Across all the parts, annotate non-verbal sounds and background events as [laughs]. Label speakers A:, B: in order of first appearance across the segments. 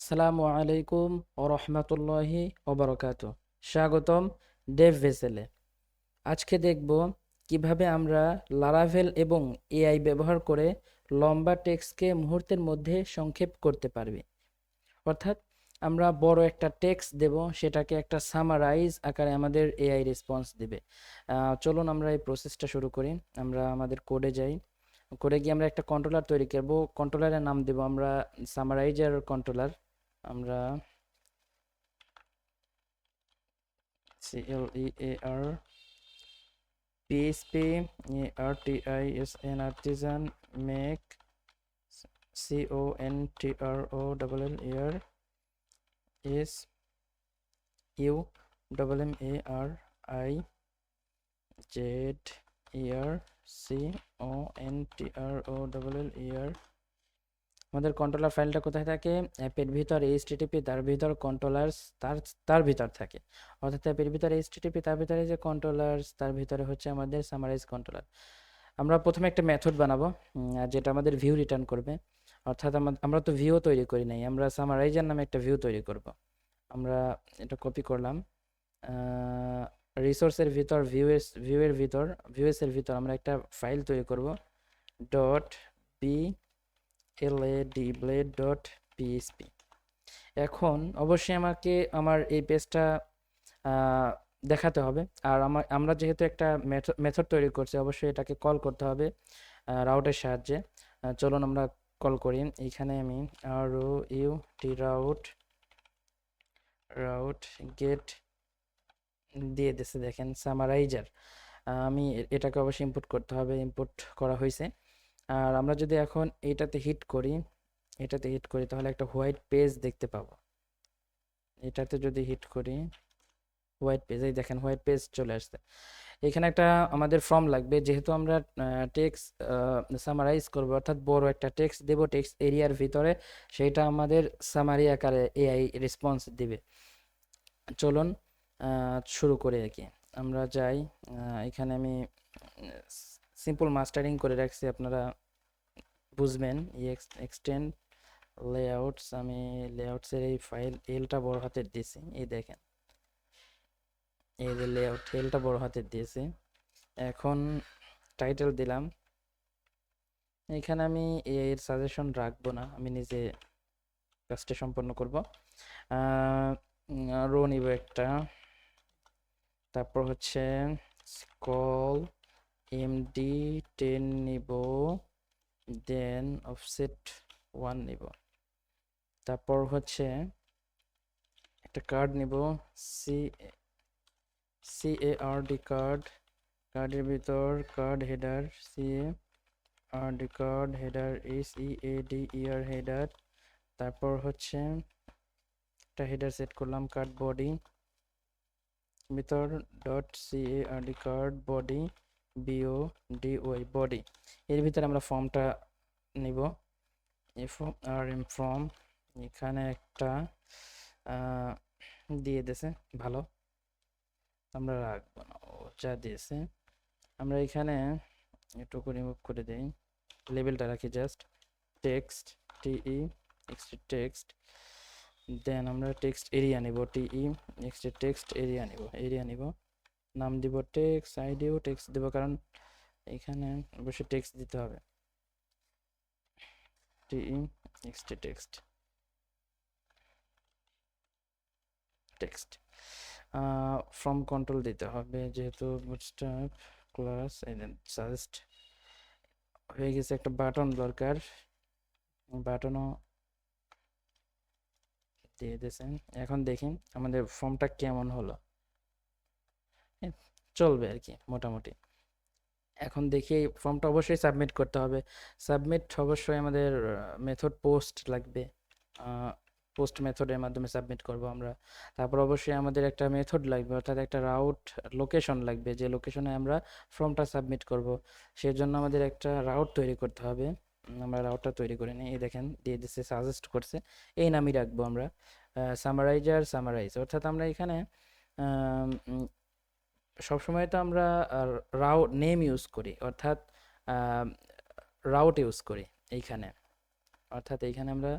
A: আসসালামু আলাইকুম ও রহমতুল্লাহি ওবরকাত স্বাগতম ডেভ ভেসেলে। আজকে দেখব কীভাবে আমরা লারাভেল এবং এআই ব্যবহার করে লম্বা টেক্সটকে মুহূর্তের মধ্যে সংক্ষেপ করতে পারবে। অর্থাৎ আমরা বড় একটা টেক্সট দেব, সেটাকে একটা সামারাইজ আকারে আমাদের এআই রেসপন্স দেবে। চলুন আমরা এই প্রসেসটা শুরু করি। আমরা আমাদের কোডে যাই। কোডে গিয়ে আমরা একটা কন্ট্রোলার তৈরি করব। কন্ট্রোলারের নাম দেব আমরা সামারাইজার কন্ট্রোলার আমরা C L E A R PSP R T I S N artisan make C O N T R O double L এর S U double M A R I Z year C O N T R O double L ইয়ার আমাদের controller ফাইলটা কোথায় থাকে? অ্যাপের ভিতর HTTP তার ভিতর controllers তার তার ভিতর থাকে। অর্থাৎ অ্যাপের ভিতরে এইচটিটিপি তার ভিতরে যে কন্ট্রোলার্স তার ভিতরে হচ্ছে আমাদের সামারাইজ কন্ট্রোলার আমরা প্রথমে একটা মেথড বানাবো যেটা আমাদের ভিউ রিটার্ন করবে। অর্থাৎ আমা- আমরা তো ভিউ তৈরি করি নাই, আমরা সামারাইজার নামে একটা ভিউ তৈরি করব। আমরা এটা কপি করলাম। রিসোর্সের ভিতর ভিউএস ভিউয়ের ভিতর ভিউএসের ভিতর আমরা একটা ফাইল তৈরি করব। Dot B ladblade dot PSP এখন অবশ্যই আমাকে আমার এই পেজটা দেখাতে হবে। আর আমার আমরা যেহেতু একটা মেথড তৈরি করছি, অবশ্যই এটাকে কল করতে হবে রাউটের সাহায্যে। চলুন আমরা কল করি। এইখানে আমি R O U T route route get দিয়ে দিছে দেখেন সামারাইজার আমি এটাকে অবশ্যই ইনপুট করতে হবে ইনপুট করা হয়েছে। আর আমরা যদি এখন এটাতে হিট করি, এটাতে হিট করি, তাহলে একটা হোয়াইট পেজ দেখতে পাবো। এটাতে যদি হিট করি হোয়াইট পেজ এই দেখেন হোয়াইট পেজ চলে আসছে। এখানে একটা আমাদের ফর্ম লাগবে, যেহেতু আমরা টেক্স সামারাইজ করব, অর্থাৎ বড় একটা টেক্সট দেবো টেক্সট এরিয়ার ভিতরে সেইটা আমাদের সামারি আকারে এআই রেসপন্স দিবে। চলুন শুরু করি আর কি আমরা যাই এখানে আমি সিম্পল মাস্টারিং করে রাখছি, আপনারা বুঝবেন। এক্স এক্সটেন্ড লেআউটস আমি লেআউটসের এই ফাইল এলটা বড় হাতের দিয়েছি। এই দেখেন। এই যে লেআউট এলটা বড় হাতের দিয়েছি। এখন টাইটেল দিলাম। এখানে আমি এর সাজেশন রাখব না, আমি নিজে কাজটা সম্পন্ন করব। রো নিব একটা। তারপর হচ্ছে স্কল এমডি টেন নিব দেন অফসেট ওয়ান নিব। তারপর হচ্ছে একটা কার্ড নিব C C A R D card কার্ডের ভিতর card header C A R D card header S E A D year header তারপর হচ্ছে একটা হেডার সেট করলাম কার্ড বডি ভিতর dot C A R D card body B O D Y body. এর ভিতরে আমরা ফর্মটা নিব। F R M form. এখানে একটা দিয়ে দিয়েছে। ভালো। আমরা রাখব না। ও যা দিয়েছে। আমরা এখানে এটুকু রিমুভ করে দেই। লেবেলটা রাখি just text T E X T text then আমরা টেক্সট এরিয়া নিব। T E next text area নিব। এরিয়া নিব। নাম দিব টেক্স আইডিও টেক্সট দিব, কারণ এখানে অবশ্যই টেক্সট দিতে হবে। টেক্সট টেক্সট ফ্রম কন্ট্রোল দিতে হবে, যেহেতু ক্লাস সাজেস্ট হয়ে গেছে একটা বাটন দরকার। বাটনও দিয়ে দিয়েছেন। এখন দেখি আমাদের ফর্মটা কেমন হলো। চলবে আর কি মোটামুটি। এখন দেখি ফর্মটা অবশ্যই সাবমিট করতে হবে। সাবমিট অবশ্যই আমাদের মেথড পোস্ট লাগবে। পোস্ট মেথডের মাধ্যমে সাবমিট করব আমরা। তারপর অবশ্যই আমাদের একটা মেথড লাগবে, অর্থাৎ একটা রাউট লোকেশন লাগবে, যে লোকেশনে আমরা ফর্মটা সাবমিট করব। সেজন্য আমাদের একটা রাউট তৈরি করতে হবে। আমরা রাউটটা তৈরি করে নিই। এই দেখেন, দিয়ে দিচ্ছে সাজেস্ট করছে। এই নামই রাখব আমরা। সামারাইজার সামারাইজ অর্থাৎ আমরা এখানে সবসময় তো আমরা রাউট নেম ইউজ করি, অর্থাৎ রাউট ইউজ করি এইখানে। অর্থাৎ এইখানে আমরা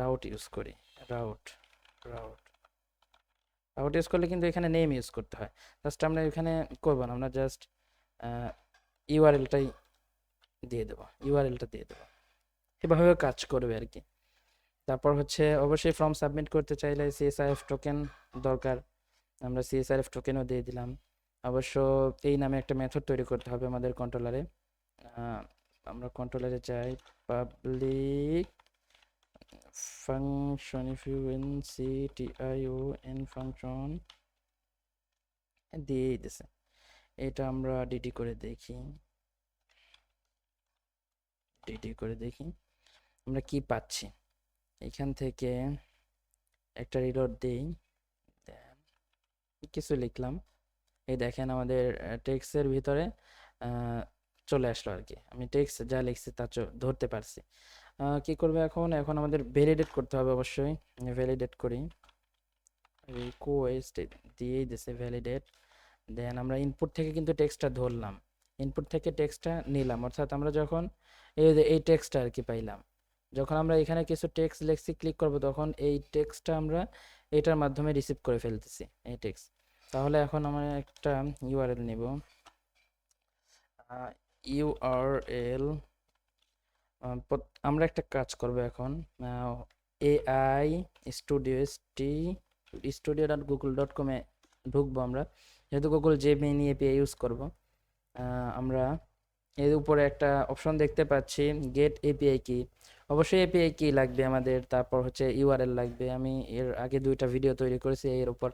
A: রাউট ইউজ করি রাউট রাউট রাউট ইউজ করলে কিন্তু এখানে নেম ইউজ করতে হয়। জাস্ট আমরা এখানে করব না, আমরা জাস্ট ইউআরএলটাই দিয়ে দেবো ইউআরএলটা দিয়ে দেবো। এভাবে কাজ করবে আর কি। তারপর হচ্ছে অবশ্যই ফর্ম সাবমিট করতে চাইলে সিএসআইএফ টোকেন দরকার। আমরা সিএসআরএফ টোকেনও দিয়ে দিলাম। অবশ্য এই নামে একটা মেথড তৈরি করতে হবে আমাদের কন্ট্রোলারে আমরা কন্ট্রোলারে যাই। Public function F U N C T I O N function দিয়েই দিছে। এটা আমরা ডিডি করে দেখি। ডিডি করে দেখি। আমরা কি পাচ্ছি? এখান থেকে একটা রিলোড দিই। কিছু লিখলাম। এই দেখেন আমাদের টেক্সের ভিতরে চলে আসলো আর কি আমি টেক্স যা লিখছি তা ধরতে পারছি। কি করবে এখন? এখন আমাদের ভ্যালিডেট করতে হবে অবশ্যই। ভ্যালিডেট করি। রিকোয়েস্ট দিয়েই দিছে ভ্যালিডেট দেন আমরা ইনপুট থেকে কিন্তু টেক্সটটা ধরলাম। ইনপুট থেকে টেক্সটটা নিলাম। অর্থাৎ আমরা যখন এই যে, এই টেক্সটটা আর কি পাইলাম, যখন আমরা এখানে কিছু টেক্সট লেখছি ক্লিক করব, তখন এই টেক্সটটা আমরা এটার মাধ্যমে রিসিভ করে ফেলতেছি, এই টেক্সট তাহলে এখন আমরা একটা ইউআরএল নিব। ইউআরএল আমরা একটা কাজ করব এখন। AI studio T studio dot Google dot কমে ঢুকবো আমরা। যেহেতু গুগল জেমিনি এপিআই ইউজ করব আমরা এর উপরে একটা অপশন দেখতে পাচ্ছি গেট এপিআই কি অবশ্যই এপিআই কি লাগবে আমাদের, তারপর হচ্ছে ইউআরএল লাগবে। আমি এর আগে দুইটা ভিডিও তৈরি করেছি এর উপর।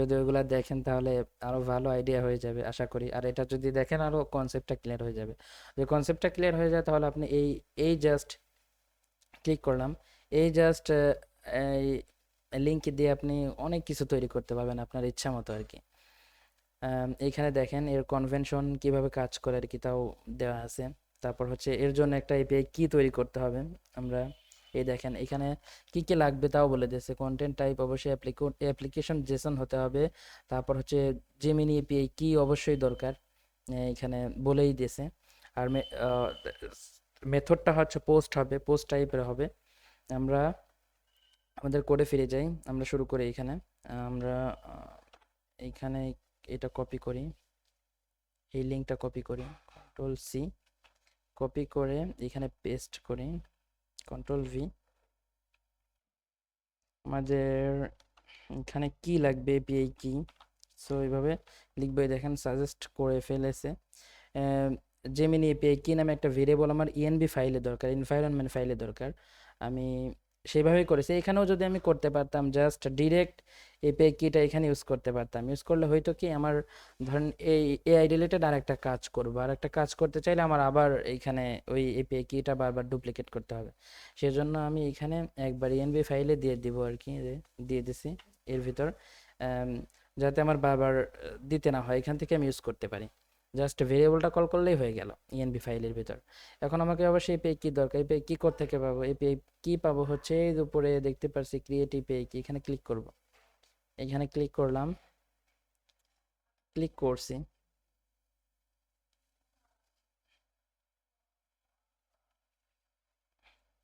A: যদি ওইগুলা দেখেন তাহলে আরও ভালো আইডিয়া হয়ে যাবে আশা করি। আর এটা যদি দেখেন আরও কনসেপ্টটা ক্লিয়ার হয়ে যাবে। যদি কনসেপ্টটা ক্লিয়ার হয়ে যায় তাহলে আপনি এই এই জাস্ট ক্লিক করলাম। এই জাস্ট এই লিঙ্ক দিয়ে আপনি অনেক কিছু তৈরি করতে পারবেন আপনার ইচ্ছা মতো আর কি। আম, এইখানে দেখেন এর কনভেনশন কীভাবে কাজ করে আর কি তাও দেওয়া আছে। তারপর হচ্ছে এর জন্য একটা এপিআই কি তৈরি করতে হবে আমরা এই দেখেন, এখানে কি কি লাগবে তাও বলে দিয়েছে। কন্টেন্ট টাইপ অবশ্যই অ্যাপ্লিকেশন জেসন হতে হবে। তারপর হচ্ছে জেমিনি এপিআই কি অবশ্যই দরকার এখানে বলেই দিয়েছে। আর মেথডটা হচ্ছে পোস্ট হবে পোস্ট টাইপের হবে। আমরা আমাদের কোডে ফিরে যাই, আমরা শুরু করি এখানে। আমরা এইখানে এটা কপি করি। এই লিঙ্কটা কপি করি কন্ট্রোল সি কপি করে এখানে পেস্ট করি। কন্ট্রোল ভি আমাদের এখানে কি লাগবে? এপিআই কি সো এইভাবে লিখবে দেখেন সাজেস্ট করে ফেলেছে। জেমিনি এপিআই কি নামে একটা ভেরিয়েবল আমার ইএনবি ফাইলে দরকার এনভায়রনমেন্ট ফাইলে দরকার। আমি সেইভাবেই করেছি। এখানেও যদি আমি করতে পারতাম জাস্ট ডিরেক্ট এপিআই কিটা এখানে ইউজ করতে পারতাম। ইউজ করলে হয়তো কি আমার ধরেন এই এআই রিলেটেড আর একটা কাজ করব। আর একটা কাজ করতে চাইলে আমার আবার এইখানে ওই এপিআই কিটা বারবার ডুপ্লিকেট করতে হবে। সেজন্য আমি এখানে একবার ইএনবি ফাইলে দিয়ে দিব আর কি দিয়ে দিছি এর ভিতর যাতে আমার বারবার দিতে না হয়। এখান থেকে আমি ইউজ করতে পারি। জাস্ট ভেরিয়েবলটা কল করলেই হয়ে গেল ইএনবি ফাইলের ভিতর। এখন আমাকে অবশ্যই এপিআই কি দরকার। এপিআই কি কোড থেকে পাবো এপিআই কি পাবো? হচ্ছে এই উপরে দেখতে পারছি ক্রিয়েটিভ এপিআই কি এখানে ক্লিক করব। এখানে ক্লিক করলাম। ক্লিক করছি।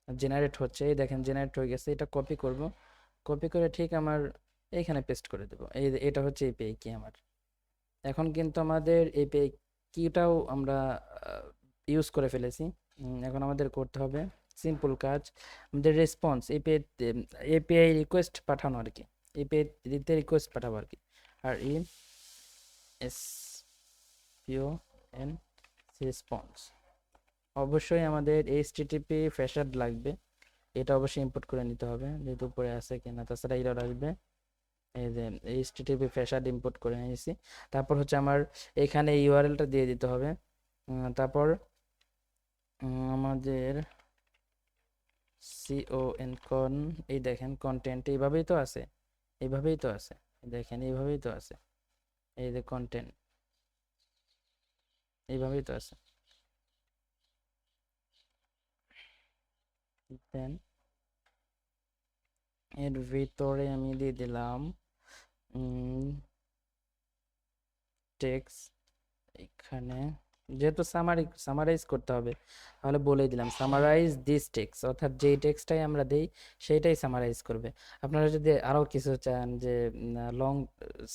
A: জেনারেট হচ্ছে। এই দেখেন জেনারেট হয়ে গেছে। এটা কপি করব। কপি করে ঠিক আমার এইখানে পেস্ট করে দেবো। এই এটা হচ্ছে এই এপিআই কি আমার। এখন কিন্তু আমাদের এই পে কিটাও আমরা ইউজ করে ফেলেছি। এখন আমাদের করতে হবে সিম্পল কাজ। আমাদের রেসপন্স এপিআই এপিআই রিকোয়েস্ট পাঠানো আর কি। এপিআই দিতে রিকোয়েস্ট পাঠাবো আর কি। R E S P O N response অবশ্যই আমাদের এইচটিটিপি ফ্যাশার্ড লাগবে। এটা অবশ্যই ইম্পোর্ট করে নিতে হবে যেহেতু উপরে আছে কিনা। তাছাড়া এরর আসবে এই যে এইচটিটিপি ফ্যাশার্ড ইম্পোর্ট করে নিয়েছি। তারপর হচ্ছে আমার এখানে ইউআরএলটা দিয়ে দিতে হবে। তারপর আমাদের সিও এন কন এই দেখেন কন্টেন্ট এইভাবেই তো আছে। এইভাবেই তো আছে। দেখেন এইভাবেই তো আছে। এই যে কন্টেন্ট এইভাবেই তো আছে। দেন এর ভিতরে আমি দিয়ে দিলাম টেক্স এখানে, যেহেতু সামারি সামারাইজ করতে হবে, তাহলে বলে দিলাম সামারাইজ দিস টেক্স অর্থাৎ যেই টেক্সটাই আমরা দেই, সেইটাই সামারাইজ করবে। আপনারা যদি আরও কিছু চান যে লং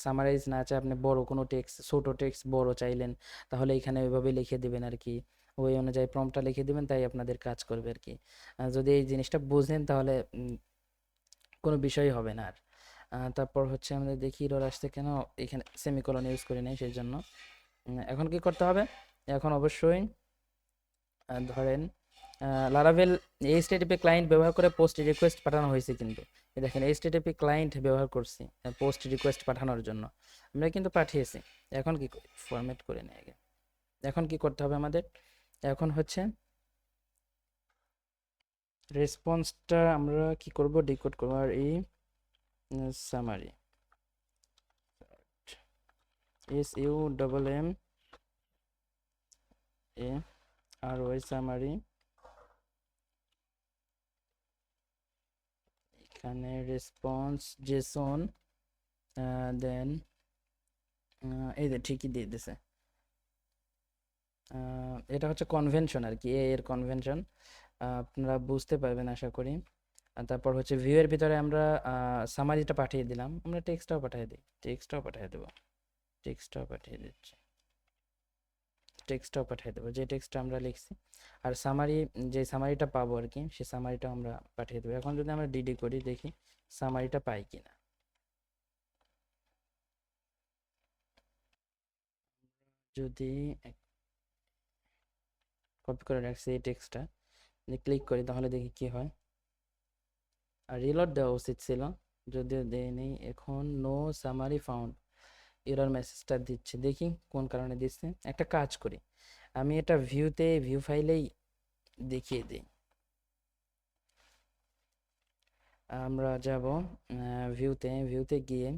A: সামারাইজ না চাই আপনি বড় কোনো টেক্স ছোট টেক্স বড় চাইলেন, তাহলে এখানে ওইভাবে লিখে দেবেন আর কি। ওই অনুযায়ী প্রম্পটটা লিখে দিবেন, তাই আপনাদের কাজ করবে আর কি। যদি এই জিনিসটা বুঝেন তাহলে কোনো বিষয়ই হবে না আর। তারপর হচ্ছে আমাদের দেখি ইরর আসছে কেন? এখানে সেমিকোলন ইউজ করি নাই সেই জন্য এখন কি করতে হবে? এখন অবশ্যই ধরেন লারাভেল এইচটিটিপি ক্লায়েন্ট ব্যবহার করে পোস্ট রিকোয়েস্ট পাঠানো হয়েছে কিন্তু। দেখেন এই এইচটিটিপি ক্লায়েন্ট ব্যবহার করছি পোস্ট রিকোয়েস্ট পাঠানোর জন্য। আমরা কিন্তু পাঠিয়েছি। এখন কি ফরম্যাট করে নিই আগে। এখন কি করতে হবে আমাদের? এখন হচ্ছে রেসপন্সটা আমরা কি করব? ডিকোড করব। আর এই summary S U double M A R ওই সামারি এখানে রেসপন্স জেসন দেন এই যে ঠিকই দিয়ে দিছে। এটা হচ্ছে কনভেনশন আর কি এর কনভেনশন আপনারা বুঝতে পারবেন আশা করি। তারপর হচ্ছে ভিউ এর ভিতরে আমরা সামারিটা পাঠিয়ে দিলাম। আমরা টেক্সটটাও পাঠিয়ে দিই। টেক্সটটাও পাঠিয়ে দেবো। টেক্সটটাও পাঠিয়ে দিচ্ছি। টেক্সটটাও পাঠিয়ে দেবো। যে টেক্সটটা আমরা লিখছি। আর সামারি যে সামারিটা পাবো আর কি সেই সামারিটা আমরা পাঠিয়ে দেবো। এখন যদি আমরা ডিডি করি, দেখি সামারিটা পাই কিনা যদি কপি করে রাখছি এই টেক্সটটা ক্লিক করি, তাহলে দেখি কি হয়। রিলোড দেওয়া উচিত ছিল। যদিও দেয়নি, এখন নো সামারি ফাউন্ড এরর মেসেজটা দিচ্ছে। দেখি কোন কারণে দিচ্ছে। একটা কাজ করি। আমি এটা ভিউতে ভিউ ফাইলেই দেখিয়ে দিই। আমরা যাব ভিউতে ভিউতে গিয়ে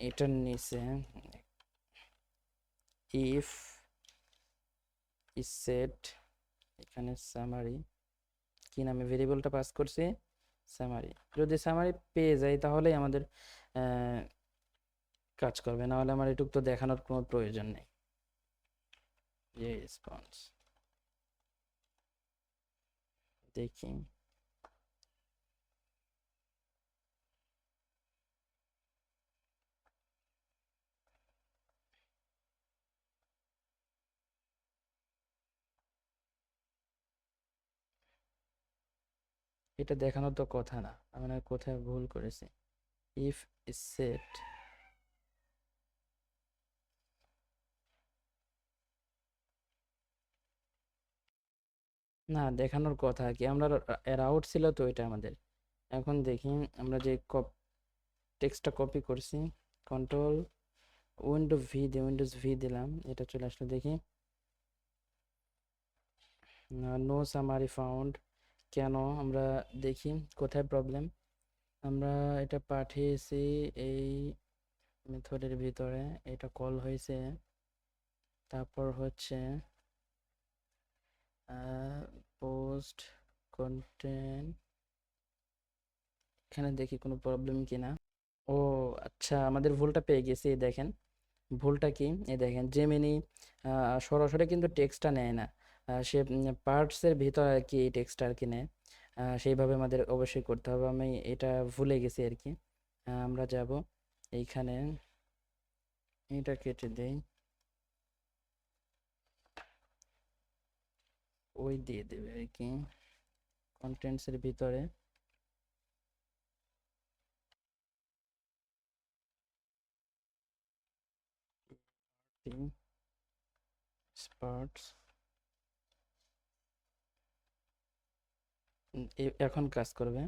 A: এটার নিচে। ইফ সেট এখানে সামারি কি নামে ভেরিয়েবলটা পাস করছি সামারি যদি সামারি পেয়ে যাই তাহলেই আমাদের কাজ করবে। না হলে আমার এটুক তো দেখানোর কোনো প্রয়োজন নেই। রেসপন্স দেখি। এটা দেখানোর তো কথা না। আমি না কোথায় ভুল করেছি। ইফ সেট না, দেখানোর কথা কি। আমরা আউট ছিল তো এটা আমাদের। এখন দেখি আমরা যে কপ টেক্সটটা কপি করছি। কন্ট্রোল উইন্ডো ভি দিয়ে উইন্ডোজ ভি দিলাম। এটা চলে আসলো, দেখি। নো সামারি ফাউন্ড কেন আমরা দেখি কোথায় প্রবলেম আমরা এটা পাঠিয়েছি এই মেথডের ভিতরে, এটা কল হয়েছে, তারপর হচ্ছে পোস্ট কন্টেন্ট এখানে দেখি কোনো প্রবলেম কিনা। ও আচ্ছা আমাদের ভুলটা পেয়ে গেছি দেখেন। ভুলটা কি? এ দেখেন জেমিনি সরাসরি কিন্তু টেক্সটটা নেয় না। সে পার্টসের ভিতর আর কি এই টেক্সটটা আর কি নেয়। সেইভাবে আমাদের অবশ্যই করতে হবে। আমি এটা ভুলে গেছি আর কি আমরা যাব এইখানে। এটা কেটে দেই। ওই দিয়ে দেবে আর কি কন্টেন্টসের ভিতরে। স্পার্টস এখন কাজ করবে।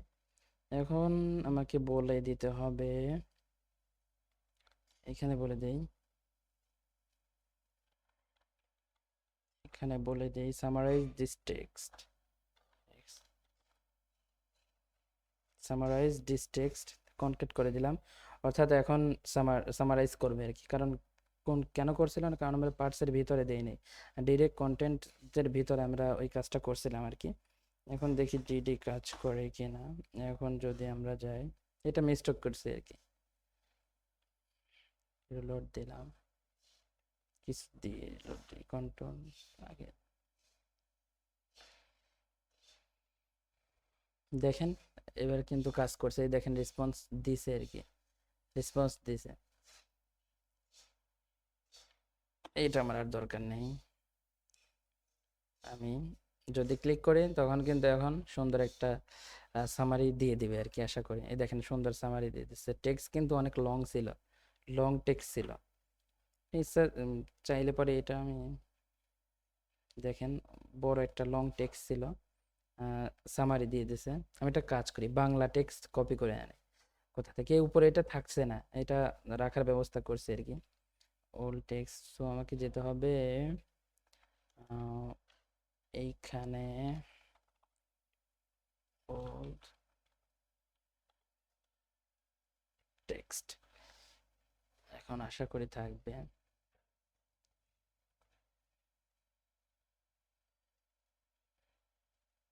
A: এখন আমাকে বলে দিতে হবে, এখানে বলে দেই। এখানে বলে দেই summarize this text summarize this text concat করে দিলাম। অর্থাৎ এখন সামারাইজ করবে আর কি। কারণ কোন, কেন করছিলাম কারণ আমরা পার্টসের ভিতরে দেইনি। ডিরেক্ট কন্টেন্টের ভিতরে আমরা ওই কাজটা করছিলাম আর কি। এখন দেখি ডিডি কাজ করে কি না এখন যদি আমরা যাই, এটা মিস্টক করছি আর কি। লোড দিলাম। কিছু দিয়ে লোড কন্ট্রোল আগে। দেখেন, এবার কিন্তু কাজ করছে। দেখেন রেসপন্স দিছে আর কি। রেসপন্স দিছে। এইটা আমার আর দরকার নেই। আমি যদি ক্লিক করি তখন কিন্তু এখন সুন্দর একটা সামারি দিয়ে দিবে আর কি আশা করি। এই দেখেন সুন্দর সামারি দিয়ে দিচ্ছে। টেক্সট কিন্তু অনেক লং ছিল। লং টেক্সট ছিল। উম, চাইলে পরে এটা আমি দেখেন বড় একটা লং টেক্সট ছিল। সামারি দিয়ে দিছে। আমি একটা কাজ করি বাংলা টেক্সট কপি করে আনি। কোথা থেকে? উপরে এটা থাকছে না। এটা রাখার ব্যবস্থা করছে আর কি। ওল্ড টেক্সট সো আমাকে যেতে হবে এইখানে ওল্ড টেক্সট এখন আশা করি থাকবে।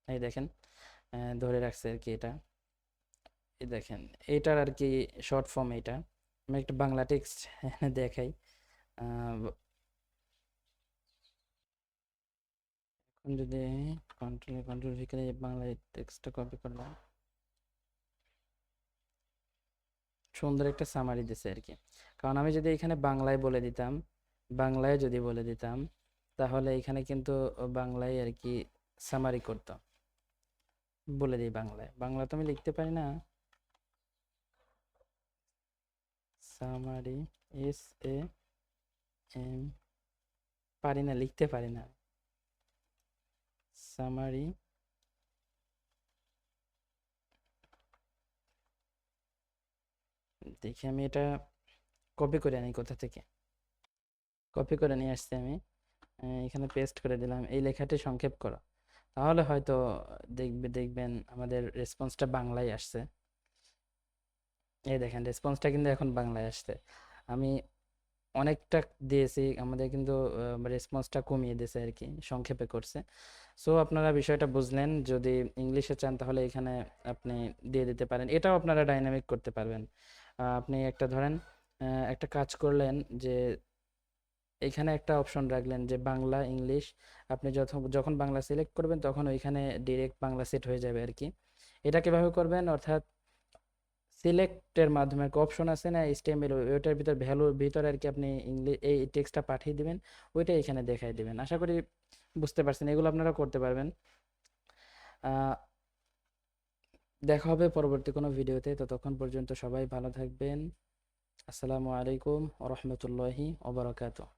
A: এই দেখেন ধরে রাখছে আর কি এটা। এই দেখেন এটার আর কি শর্ট ফর্ম এটা আমি একটা বাংলা টেক্সট [laughs] দেখাই আহ, ব- এখন যদি কন্ট্রোল কন্ট্রোল ভি করে বাংলা টেক্সটটা কপি করলাম। সুন্দর একটা সামারি দিছে আর কি। কারণ আমি যদি এখানে বাংলায় বলে দিতাম, বাংলায় যদি বলে দিতাম, তাহলে এখানে কিন্তু বাংলায় আর কি সামারি করতো। বলে দিই বাংলায়। বাংলা তো আমি লিখতে পারি না। সামারি এস এ এম পারি না, লিখতে পারি না। সামারি। দেখি আমি এটা কপি করে আনি কোথা থেকে। কপি করে নিয়ে আসছি আমি। এখানে পেস্ট করে দিলাম। এই লেখাটি সংক্ষেপ করো। তাহলে হয়তো দেখবে, দেখবেন আমাদের রেসপন্সটা বাংলায় আসছে। এই দেখেন রেসপন্সটা কিন্তু এখন বাংলায় আসছে। আমি অনেকটা দিয়েছি, আমাদের কিন্তু রেসপন্সটা কমিয়ে দিয়েছে আর কি, সংক্ষেপে করছে। সো আপনারা বিষয়টা বুঝলেন, যদি ইংলিশে চান তাহলে এখানে আপনি দিয়ে দিতে পারেন। এটাও আপনারা ডাইনামিক করতে পারবেন। আপনি একটা ধরেন একটা কাজ করলেন যে, এখানে একটা অপশন রাখলেন যে, বাংলা, ইংলিশ, আপনি যখন যখন বাংলা সিলেক্ট করবেন তখন ওইখানে ডিরেক্ট বাংলা সেট হয়ে যাবে আর কি এটা কীভাবে করবেন? অর্থাৎ সিলেক্টের মাধ্যমে একটা অপশন আছে না এইচটিএমএল ওইটার ভিতর ভ্যালুর ভিতরে আর কি আপনি ইংলিশ এই টেক্সটটা পাঠিয়ে দিবেন, ওইটা এখানে দেখাই দিবেন। আশা করি বুঝতে পারছেন, এগুলো আপনারা করতে পারবেন। দেখা হবে পরবর্তী কোনো ভিডিওতে, ততক্ষণ পর্যন্ত সবাই ভালো থাকবেন। আসসালামু আলাইকুম ওরহমতুল্লাহি ওবরাকাতুহ